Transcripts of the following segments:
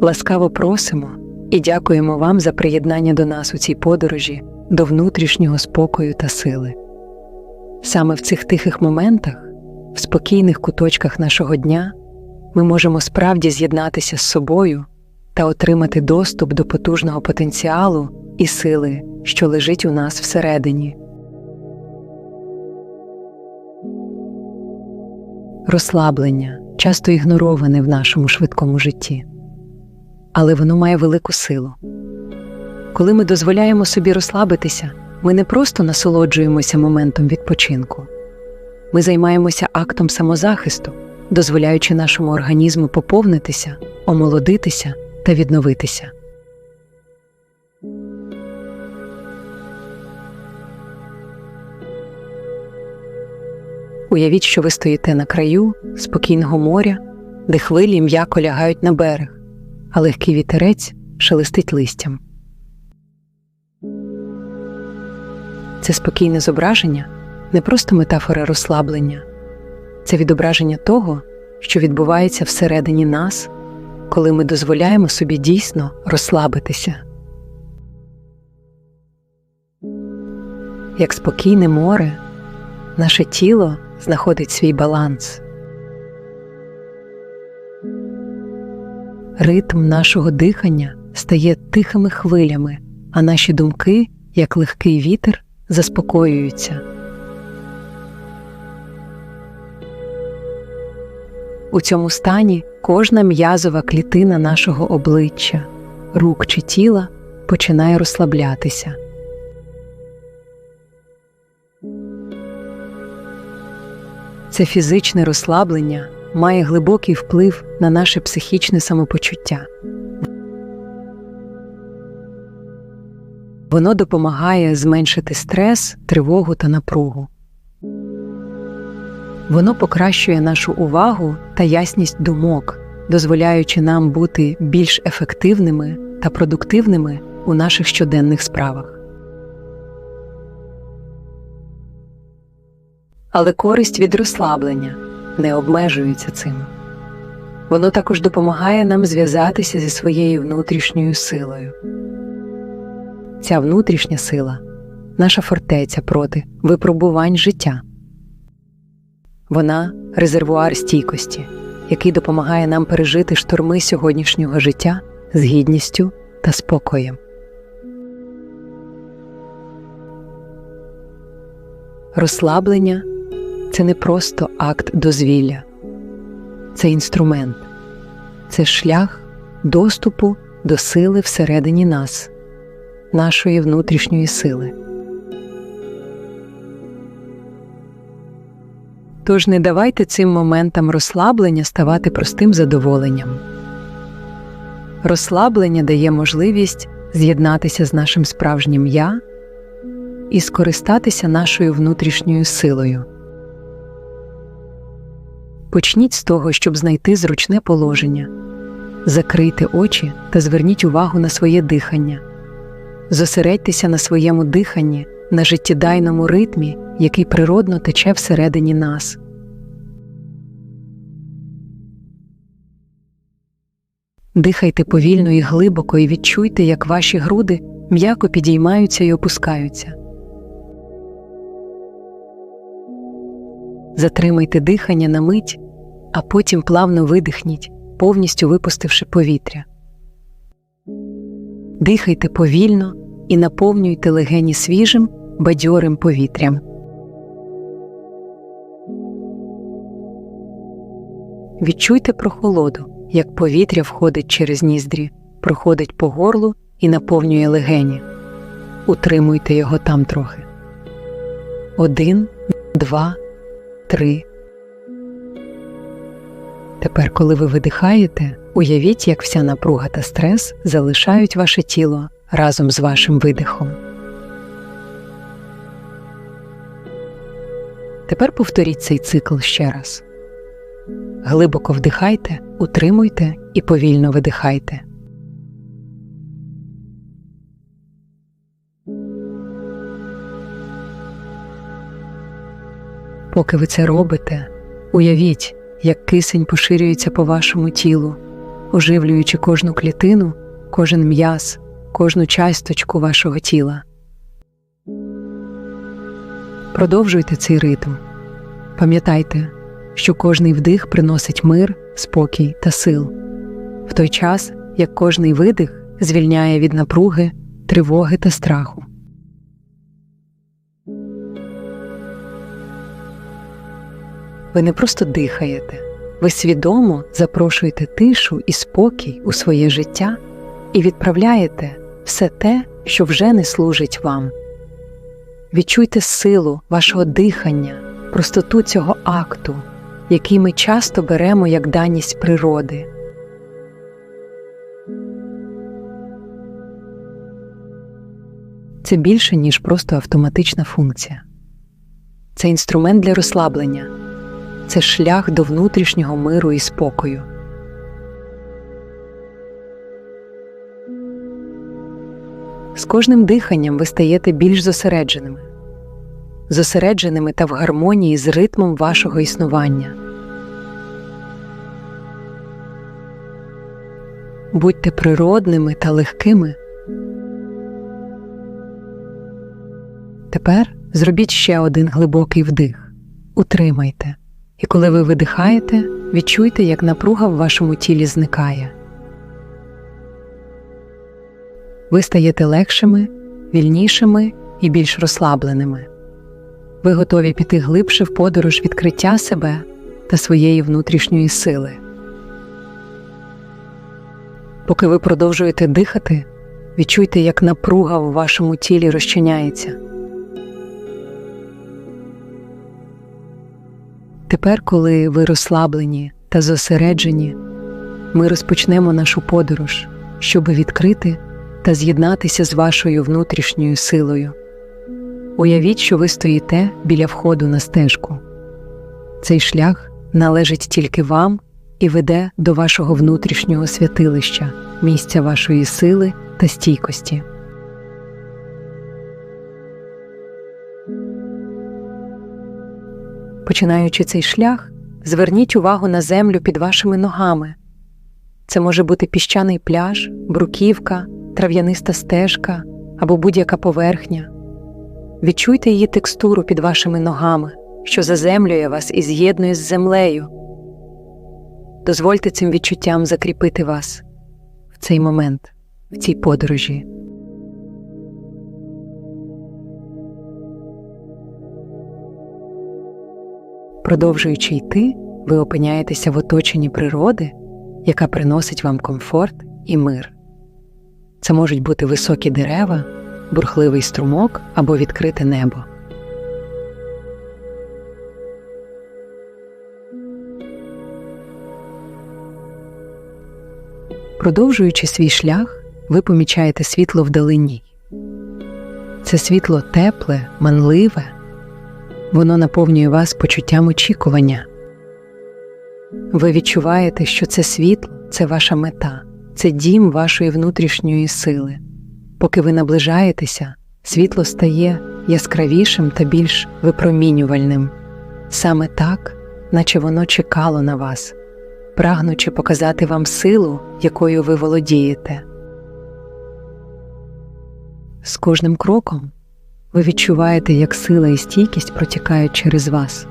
Ласкаво просимо і дякуємо вам за приєднання до нас у цій подорожі до внутрішнього спокою та сили. Саме в цих тихих моментах, в спокійних куточках нашого дня, ми можемо справді з'єднатися з собою та отримати доступ до потужного потенціалу і сили, що лежить у нас всередині. Розслаблення часто ігнороване в нашому швидкому житті, але воно має велику силу. Коли ми дозволяємо собі розслабитися, ми не просто насолоджуємося моментом відпочинку, ми займаємося актом самозахисту, дозволяючи нашому організму поповнитися, омолодитися та відновитися. Уявіть, що ви стоїте на краю спокійного моря, де хвилі м'яко лягають на берег, а легкий вітерець шелестить листям. Це спокійне зображення не просто метафора розслаблення, це відображення того, що відбувається всередині нас, коли ми дозволяємо собі дійсно розслабитися. Як спокійне море, наше тіло знаходить свій баланс. Ритм нашого дихання стає тихими хвилями, а наші думки, як легкий вітер, заспокоюються. У цьому стані кожна м'язова клітина нашого обличчя, рук чи тіла починає розслаблятися. Це фізичне розслаблення має глибокий вплив на наше психічне самопочуття. Воно допомагає зменшити стрес, тривогу та напругу. Воно покращує нашу увагу та ясність думок, дозволяючи нам бути більш ефективними та продуктивними у наших щоденних справах. Але користь від розслаблення не обмежується цим. Воно також допомагає нам зв'язатися зі своєю внутрішньою силою. Ця внутрішня сила наша фортеця проти випробувань життя. Вона резервуар стійкості, який допомагає нам пережити шторми сьогоднішнього життя з гідністю та спокоєм. Розслаблення це не просто акт дозвілля, це інструмент, це шлях доступу до сили всередині нас, нашої внутрішньої сили. Тож не давайте цим моментам розслаблення ставати простим задоволенням. Розслаблення дає можливість з'єднатися з нашим справжнім я і скористатися нашою внутрішньою силою. Почніть з того, щоб знайти зручне положення, закрийте очі та зверніть увагу на своє дихання, зосередьтеся на своєму диханні, на життєдайному ритмі, який природно тече всередині нас. Дихайте повільно і глибоко і відчуйте, як ваші груди м'яко підіймаються і опускаються. Затримайте дихання на мить, а потім плавно видихніть, повністю випустивши повітря. Дихайте повільно і наповнюйте легені свіжим, бадьорим повітрям. Відчуйте прохолоду, як повітря входить через ніздрі, проходить по горлу і наповнює легені. Утримуйте його там трохи. Один, два, три. Тепер, коли ви видихаєте, уявіть, як вся напруга та стрес залишають ваше тіло разом з вашим видихом. Тепер повторіть цей цикл ще раз. Глибоко вдихайте, утримуйте і повільно видихайте. Поки ви це робите, уявіть, як кисень поширюється по вашому тілу, оживлюючи кожну клітину, кожен м'яз, кожну часточку вашого тіла. Продовжуйте цей ритм. Пам'ятайте, що кожний вдих приносить мир, спокій та сил, в той час як кожний видих звільняє від напруги, тривоги та страху. Ви не просто дихаєте, ви свідомо запрошуєте тишу і спокій у своє життя і відправляєте все те, що вже не служить вам. Відчуйте силу вашого дихання, простоту цього акту, який ми часто беремо як даність природи. Це більше, ніж просто автоматична функція. Це інструмент для розслаблення, це шлях до внутрішнього миру і спокою. З кожним диханням ви стаєте більш зосередженими, зосередженими та в гармонії з ритмом вашого існування. Будьте природними та легкими. Тепер зробіть ще один глибокий вдих. Утримайте. І коли ви видихаєте, відчуйте, як напруга в вашому тілі зникає. Ви стаєте легшими, вільнішими і більш розслабленими. Ви готові піти глибше в подорож відкриття себе та своєї внутрішньої сили. Поки ви продовжуєте дихати, відчуйте, як напруга в вашому тілі розчиняється. Тепер, коли ви розслаблені та зосереджені, ми розпочнемо нашу подорож, щоб відкрити та з'єднатися з вашою внутрішньою силою. Уявіть, що ви стоїте біля входу на стежку. Цей шлях належить тільки вам і веде до вашого внутрішнього святилища, місця вашої сили та стійкості. Починаючи цей шлях, зверніть увагу на землю під вашими ногами. Це може бути піщаний пляж, бруківка, трав'яниста стежка або будь-яка поверхня. Відчуйте її текстуру під вашими ногами, що заземлює вас і з'єднує з землею. Дозвольте цим відчуттям закріпити вас в цей момент, в цій подорожі. Продовжуючи йти, ви опиняєтеся в оточенні природи, яка приносить вам комфорт і мир. Це можуть бути високі дерева, бурхливий струмок або відкрите небо. Продовжуючи свій шлях, ви помічаєте світло вдалині. Це світло тепле, манливе, воно наповнює вас почуттям очікування. Ви відчуваєте, що це світло це ваша мета, це дім вашої внутрішньої сили. Поки ви наближаєтеся, світло стає яскравішим та більш випромінювальним, саме так, наче воно чекало на вас, прагнучи показати вам силу, якою ви володієте. З кожним кроком ви відчуваєте, як сила і стійкість протікають через вас,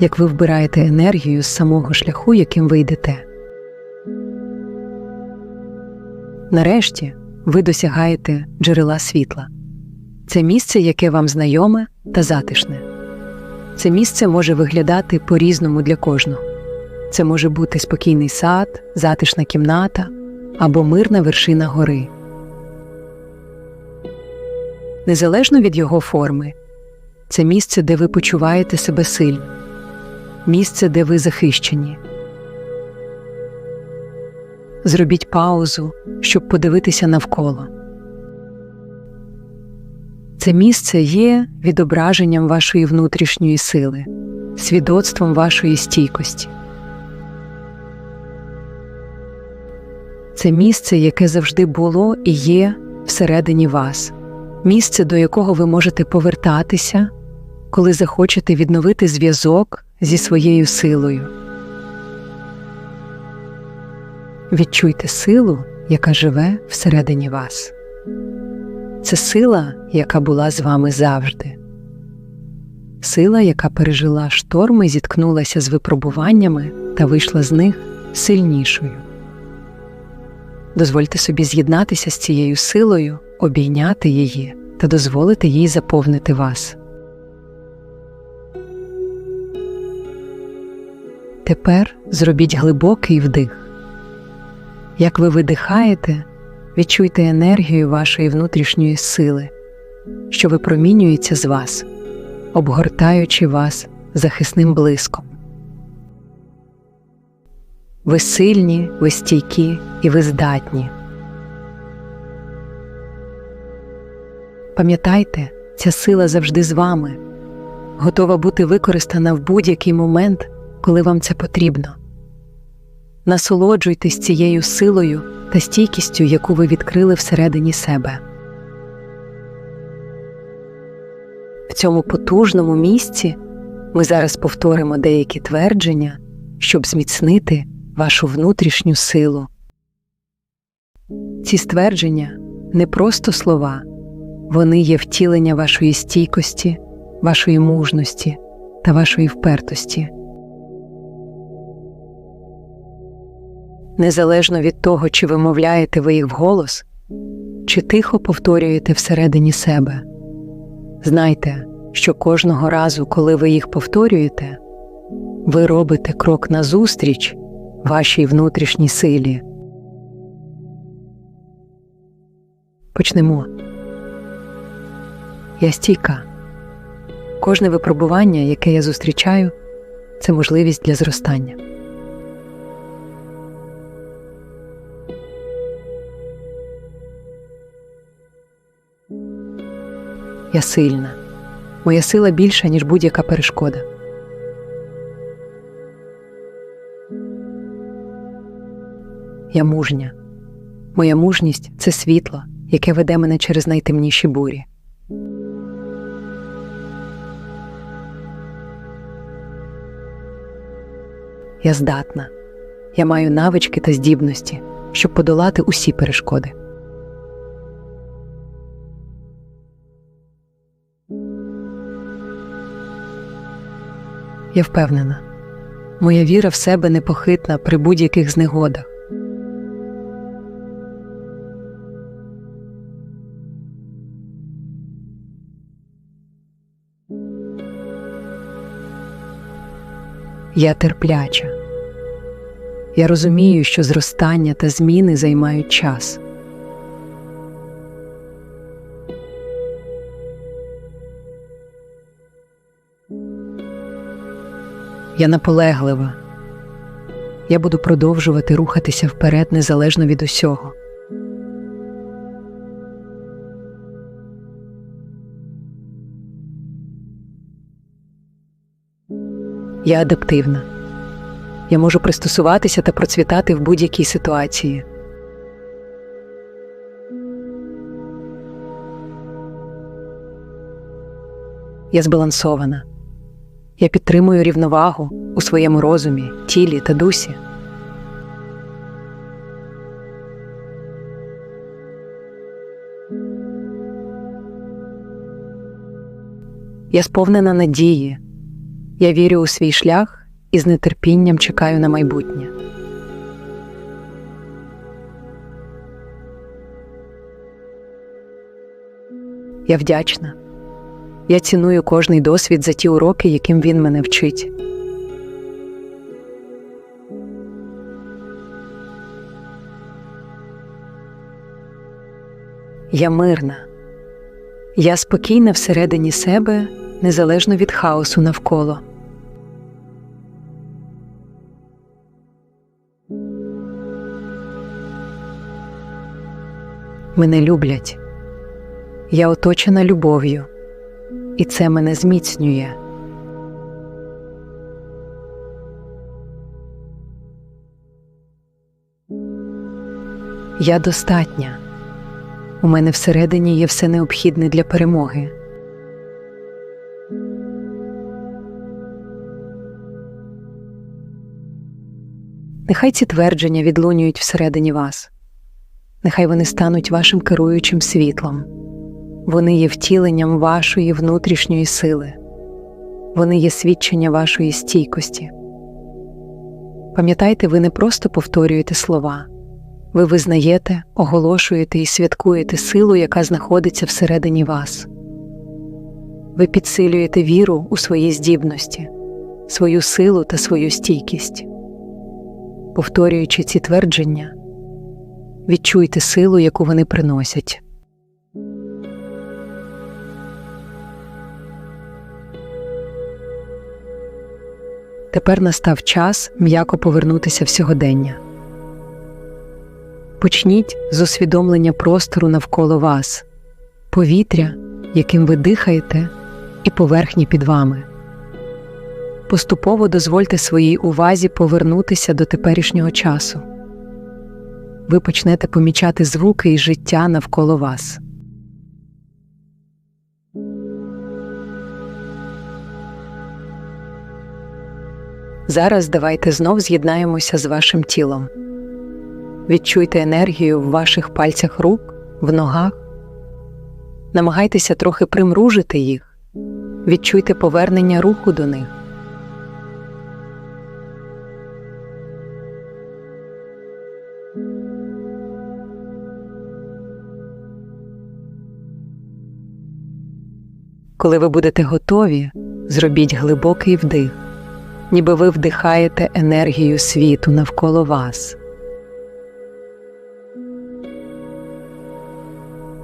як ви вбираєте енергію з самого шляху, яким ви йдете. Нарешті ви досягаєте джерела світла. Це місце, яке вам знайоме та затишне. Це місце може виглядати по різному для кожного. Це може бути спокійний сад, затишна кімната або мирна вершина гори. Незалежно від його форми, це місце, де ви почуваєте себе сильно, місце, де ви захищені. Зробіть паузу, щоб подивитися навколо. Це місце є відображенням вашої внутрішньої сили, свідоцтвом вашої стійкості. Це місце, яке завжди було і є всередині вас, місце, до якого ви можете повертатися, коли захочете відновити зв'язок зі своєю силою. відчуйте силу, яка живе всередині вас. Це сила, яка була з вами завжди. Сила, яка пережила шторми, зіткнулася з випробуваннями та вийшла з них сильнішою. Дозвольте собі з'єднатися з цією силою, обійняти її та дозволити їй заповнити вас. Тепер зробіть глибокий вдих. Як ви видихаєте, відчуйте енергію вашої внутрішньої сили, що випромінюється з вас, обгортаючи вас захисним блиском. Ви сильні, ви стійкі і ви здатні. Пам'ятайте, ця сила завжди з вами, готова бути використана в будь-який момент, коли вам це потрібно. Насолоджуйтесь цією силою та стійкістю, яку ви відкрили всередині себе. В цьому потужному місці ми зараз повторимо деякі твердження, щоб зміцнити вашу внутрішню силу. Ці ствердження не просто слова, вони є втілення вашої стійкості, вашої мужності та вашої впертості. Незалежно від того, чи вимовляєте ви їх вголос, чи тихо повторюєте всередині себе. Знайте, що кожного разу, коли ви їх повторюєте, ви робите крок назустріч вашій внутрішній силі. Почнемо. Я стійка. Кожне випробування, яке я зустрічаю, це можливість для зростання. Я сильна. Моя сила більша, ніж будь-яка перешкода. Я мужня. Моя мужність це світло, яке веде мене через найтемніші бурі. Я здатна. Я маю навички та здібності, щоб подолати усі перешкоди. Я впевнена, моя віра в себе непохитна при будь-яких знегодах. Я терпляча. Я розумію, що зростання та зміни займають час. Я наполеглива. Я буду продовжувати рухатися вперед незалежно від усього. Я адаптивна. Я можу пристосуватися та процвітати в будь-якій ситуації. Я збалансована. Я підтримую рівновагу у своєму розумі, тілі та дусі. Я сповнена надії. Я вірю у свій шлях і з нетерпінням чекаю на майбутнє. Я вдячна. Я ціную кожний досвід за ті уроки, яким він мене вчить. Я мирна. Я спокійна всередині себе, незалежно від хаосу навколо. Мене люблять. Я оточена любов'ю, і це мене зміцнює. Я достатня. У мене всередині є все необхідне для перемоги. Нехай ці твердження відлунюють всередині вас, нехай вони стануть вашим керуючим світлом, вони є втіленням вашої внутрішньої сили, вони є свідчення вашої стійкості. Пам'ятайте, ви не просто повторюєте слова, ви визнаєте, оголошуєте і святкуєте силу, яка знаходиться всередині вас. Ви підсилюєте віру у свої здібності, свою силу та свою стійкість. Повторюючи ці твердження, відчуйте силу, яку вони приносять. Тепер настав час м'яко повернутися в сьогодення. Почніть з усвідомлення простору навколо вас, повітря, яким ви дихаєте, і поверхні під вами. Поступово дозвольте своїй увазі повернутися до теперішнього часу. Ви почнете помічати звуки і життя навколо вас. Зараз давайте знов з'єднаємося з вашим тілом. Відчуйте енергію в ваших пальцях рук, в ногах. Намагайтеся трохи примружити їх, відчуйте повернення руху до них. Коли ви будете готові, зробіть глибокий вдих, ніби ви вдихаєте енергію світу навколо вас.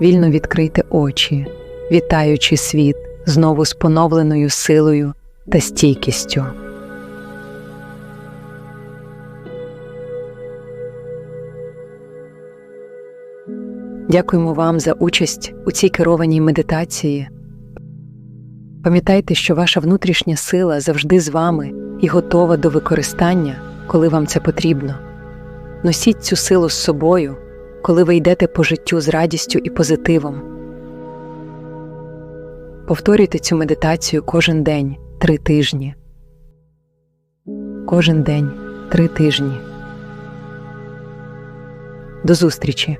Вільно відкрийте очі, вітаючи світ знову з поновленою силою та стійкістю. Дякуємо вам за участь у цій керованій медитації. Пам'ятайте, що ваша внутрішня сила завжди з вами і готова до використання, коли вам це потрібно. Носіть цю силу з собою, коли ви йдете по життю з радістю і позитивом. Повторюйте цю медитацію кожен день три тижні. Кожен день три тижні. До зустрічі!